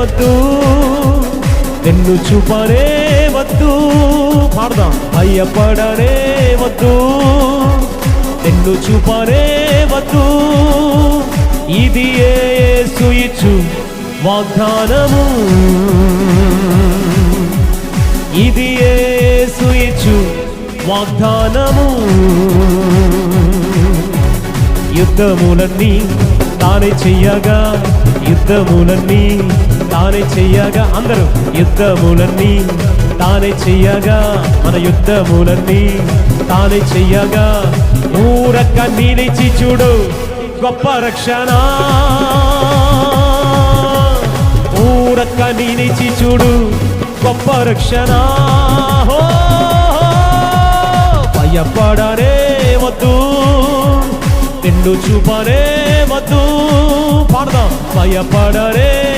వద్దు. నిన్ను చూపనే వద్దు. పాడదాం. భయపడరే వద్దు. నిన్ను చూపనే వద్దు. ఇది యేసు ఇచ్చు వాగ్దానము? ఇది యేసు ఇచ్చు వాగ్దానము? యుద్ధములన్నీ తానే చెయ్యగా. యుద్ధములన్నీ తానే చెయ్యగా అందరూ యుద్ధములన్నీ. తానే చెయ్యగా మన యుద్ధములన్నీ. తానే చెయ్యగా ఊరక్క నిలిచి చూడు గొప్ప రక్షణ. ఊరక్క నిలిచి చూడు గొప్ప రక్షణ. భయపడరే భయపడనే వద్దు. నిన్ను చూపనే వద్దు. పాడదాం. భయపడరే